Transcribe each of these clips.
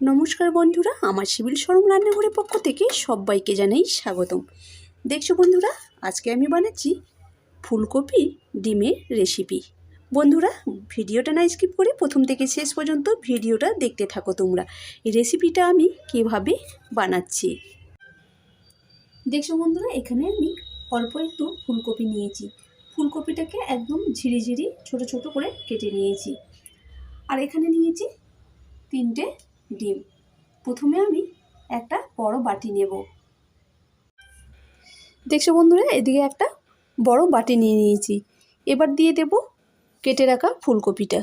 নমস্কার বন্ধুরা, আমার সিভিল সরম রান্নাঘরের পক্ষ থেকে সবাইকে জানাই স্বাগতম। দেখছ বন্ধুরা, আজকে আমি বানাচ্ছি ফুলকপি ডিমের রেসিপি বন্ধুরা, ভিডিওটা না স্কিপ করে প্রথম থেকে শেষ পর্যন্ত ভিডিওটা দেখতে থাকো তোমরা। এই রেসিপিটা আমি কীভাবে বানাচ্ছি? দেখছ বন্ধুরা, এখানে আমি অল্প একটু ফুলকপি নিয়েছি। ফুলকপিটাকে একদম ঝিরিঝিরি ছোট ছোট করে কেটে নিয়েছি। আর এখানে নিয়েছি তিনটে ডিম। প্রথমে আমি একটা বড় বাটি নেব। দেখছ বন্ধুরা, এদিকে একটা বড় বাটি নিয়ে নিয়েছি। এবার দিয়ে দেব কেটে রাখা ফুলকপিটা।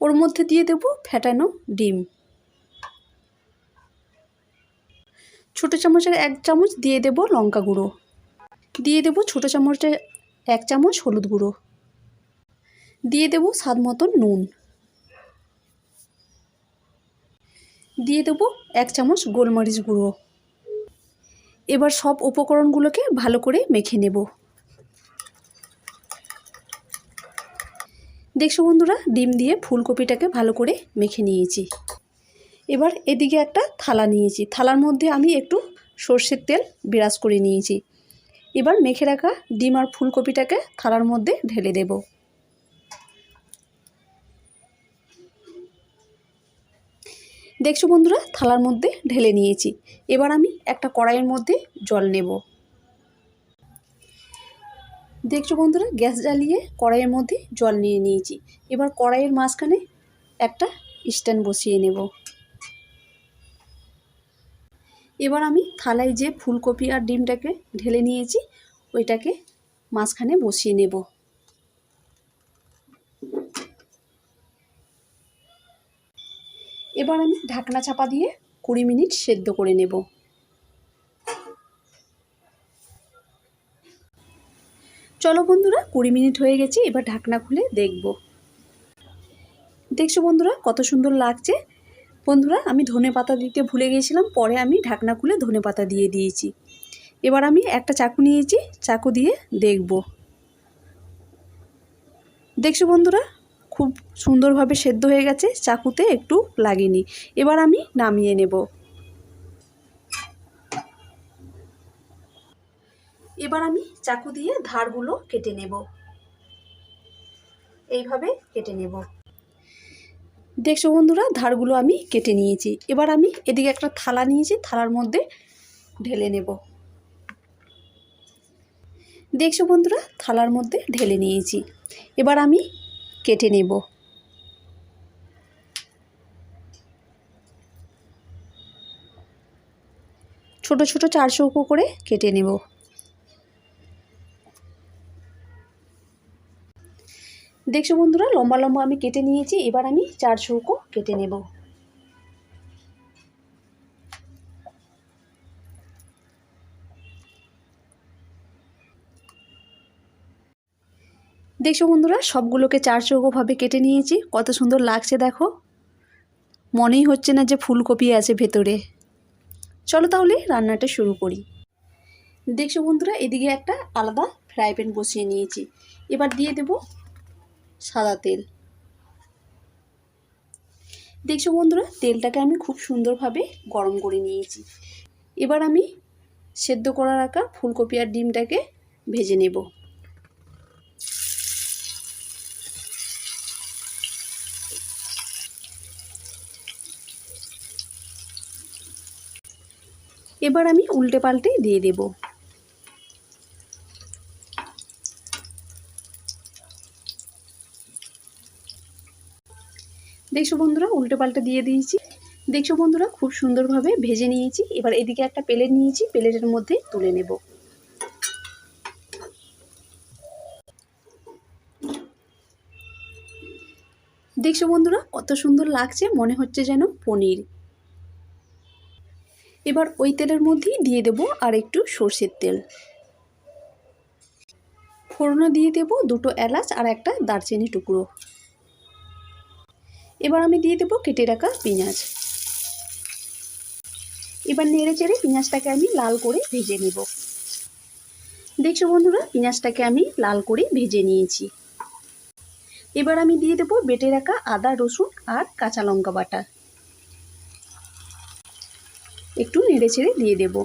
ওর মধ্যে দিয়ে দেব ফ্যাটানো ডিম। ছোটো চামচের এক চামচ দিয়ে দেব লঙ্কা গুঁড়ো। দিয়ে দেব ছোটো চামচের এক চামচ হলুদ গুঁড়ো। দিয়ে দেব স্বাদ মতন নুন। দিয়ে দেবো এক চামচ গোলমরিচ গুঁড়ো। এবার সব উপকরণগুলোকে ভালো করে মেখে নেব। দেখছ বন্ধুরা, ডিম দিয়ে ফুলকপিটাকে ভালো করে মেখে নিয়েছি। এবার এদিকে একটা থালা নিয়েছি। থালার মধ্যে আমি একটু সর্ষের তেল বিরাজ করে নিয়েছি। এবার মেখে রাখা ডিম আর ফুলকপিটাকে থালার মধ্যে ঢেলে দেবো। দেখছ বন্ধুরা, থালার মধ্যে ঢেলে নিয়েছি। এবার আমি একটা কড়াইয়ের মধ্যে জল নেব। দেখছ বন্ধুরা, গ্যাস জ্বালিয়ে কড়াইয়ের মধ্যে জল নিয়ে নিয়েছি। এবার কড়াইয়ের মাঝখানে একটা স্ট্যান্ড বসিয়ে নেব। এবার আমি থালায় যে ফুলকপি আর ডিমটাকে ঢেলে নিয়েছি, ওইটাকে মাঝখানে বসিয়ে নেব। এবার আমি ঢাকনা চাপা দিয়ে কুড়ি মিনিট সেদ্ধ করে নেব। চলো বন্ধুরা, কুড়ি মিনিট হয়ে গেছে, এবার ঢাকনা খুলে দেখব। দেখছ বন্ধুরা, কত সুন্দর লাগছে? বন্ধুরা, আমি ধনে পাতা দিতে ভুলে গিয়েছিলাম পরে আমি ঢাকনা খুলে ধনে পাতা দিয়ে দিয়েছি। এবার আমি একটা চাকু নিয়েছি, চাকু দিয়ে দেখব। দেখছ বন্ধুরা খুব সুন্দরভাবে সেদ্ধ হয়ে গেছে, চাকুতে একটু লাগেনি এবার আমি নামিয়ে নেব। এবার আমি চাকু দিয়ে ধারগুলো কেটে নেব। এইভাবে কেটে নেব। দেখছ বন্ধুরা, ধারগুলো আমি কেটে নিয়েছি। এবার আমি এদিকে একটা থালা নিয়েছি, থালার মধ্যে ঢেলে নেব। দেখছ বন্ধুরা, থালার মধ্যে ঢেলে নিয়েছি। এবার আমি কেটে নেব। ছোট ছোট চার চৌকো করে কেটে নেব। দেখছ বন্ধুরা, লম্বা লম্বা আমি কেটে নিয়েছি, এবার আমি চার চৌকো কেটে নেব। দেখছ বন্ধুরা, সবগুলোকে চার চৌকোভাবে কেটে নিয়েছি। কত সুন্দর লাগছে দেখো। মনেই হচ্ছে না যে ফুলকপি আছে ভেতরে। চলো তাহলে রান্নাটা শুরু করি। দেখছ বন্ধুরা, এদিকে একটা আলাদা ফ্রাই প্যান বসিয়ে নিয়েছি। এবার দিয়ে দেব সাদা তেল। দেখছ বন্ধুরা, তেলটাকে আমি খুব সুন্দরভাবে গরম করে নিয়েছি। এবার আমি সেদ্ধ করা রাখা ফুলকপি আর ডিমটাকে ভেজে নেব। এবার আমি উল্টে পাল্টে দিয়ে দেব। দেখছ বন্ধুরা, উল্টে পাল্টে দিয়ে দিয়েছি। দেখছ বন্ধুরা, খুব সুন্দরভাবে ভেজে নিয়েছি। এবার এদিকে একটা প্লেট নিয়েছি, প্লেটের মধ্যে তুলে নেব। দেখছ বন্ধুরা, কত সুন্দর লাগছে, মনে হচ্ছে যেন পনির। এবার ওই তেলের মধ্যেই দিয়ে দেব আর একটু সর্ষের তেল। ফোড়নে দিয়ে দেব দুটো এলাচ আর একটা দারচিনি টুকরো। এবার আমি দিয়ে দেব কেটে রাখা পেঁয়াজ। এবার নেড়ে চেড়ে পেঁয়াজটাকে আমি লাল করে ভেজে নেব। দেখছ বন্ধুরা, পেঁয়াজটাকে আমি লাল করে ভেজে নিয়েছি। এবার আমি দিয়ে দেবো বেটে রাখা আদা, রসুন আর কাঁচা লঙ্কা বাটা। একটু নেড়ে চেড়ে দিয়ে দেব।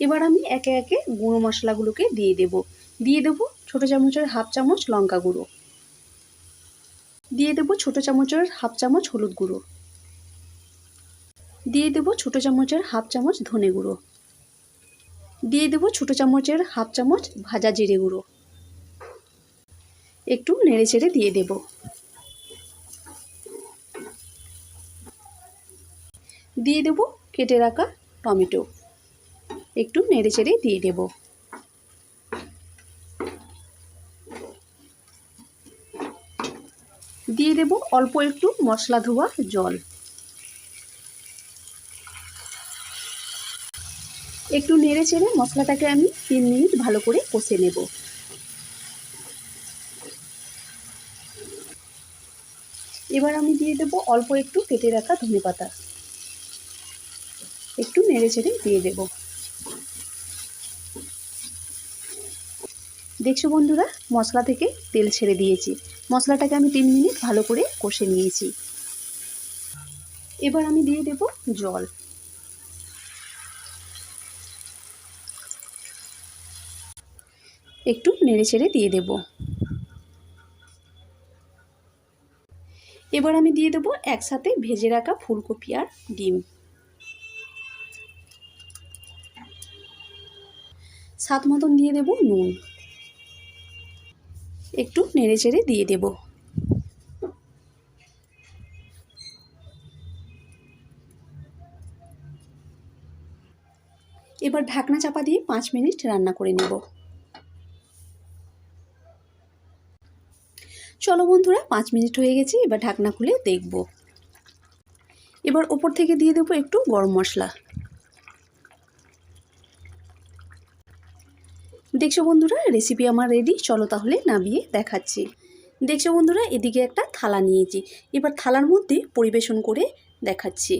এবার আমি একে একে গুঁড়ো মশলাগুলোকে দিয়ে দেব। দিয়ে দেব ছোটো চামচের হাফ চামচ লঙ্কা গুঁড়ো। দিয়ে দেব ছোটো চামচের হাফ চামচ হলুদ গুঁড়ো। দিয়ে দেব ছোটো চামচের হাফ চামচ ধনে গুঁড়ো। দিয়ে দেব ছোটো চামচের হাফ চামচ ভাজা জিরে গুঁড়ো। একটু নেড়ে চেড়ে দিয়ে দেব। দিয়ে দেব কেটে রাখা টমেটো। একটু নেড়ে চেড়ে দিয়ে দেব। দিয়ে দেব অল্প একটু মশলা ধোয়া জল। একটু নেড়ে চেড়ে মশলাটাকে আমি তিন মিনিট ভালো করে কষে নেব। এবার আমি দিয়ে দেব অল্প একটু কেটে রাখা ধনে পাতা নেড়ে চেড়ে দিয়ে দেব। দেখছ বন্ধুরা, মশলা থেকে তেল ছেড়ে দিয়েছি। মশলাটাকে আমি তিন মিনিট ভালো করে কষে নিয়েছি। এবার আমি দিয়ে দেব জল। একটু নেড়ে ছেড়ে দিয়ে দেব। এবার আমি দিয়ে দেবো একসাথে ভেজে রাখা ফুলকপি আর ডিম। স্বাদ মতন দিয়ে দেব নুন। একটু নেড়ে চেড়ে দিয়ে দেব। এবার ঢাকনা চাপা দিয়ে পাঁচ মিনিট রান্না করে নেব। চলো বন্ধুরা, পাঁচ মিনিট হয়ে গেছে, এবার ঢাকনা খুলে দেখব। এবার ওপর থেকে দিয়ে দেবো একটু গরম মশলা। দেখছ বন্ধুরা? রেসিপি আমার রেডি চলো তাহলে নামিয়ে দেখাচ্ছি। দেখছ বন্ধুরা? এদিকে একটা থালা নিয়েছি। এবার থালার মধ্যে পরিবেশন করে দেখাচ্ছি।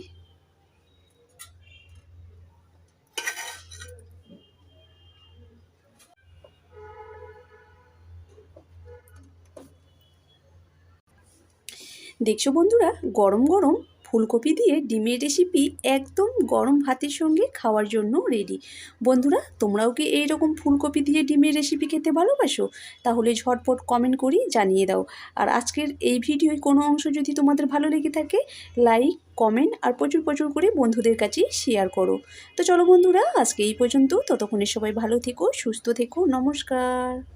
দেখছ বন্ধুরা? গরম গরম ফুলকপি দিয়ে ডিমের রেসিপি একদম গরম ভাতের সঙ্গে খাওয়ার জন্য রেডি বন্ধুরা, তোমরাও কি এই রকম ফুলকপি দিয়ে ডিমের রেসিপি খেতে ভালোবাসো? তাহলে ঝটপট কমেন্ট করি জানিয়ে দাও। আর আজকের এই ভিডিওয় কোনো অংশ যদি তোমাদের ভালো লেগে থাকে লাইক কমেন্ট আর প্রচুর প্রচুর করে বন্ধুদের কাছে শেয়ার করো। তো চলো বন্ধুরা, আজকে এই পর্যন্ত। ততক্ষণে সবাই ভালো থেকো, সুস্থ থেকো। নমস্কার।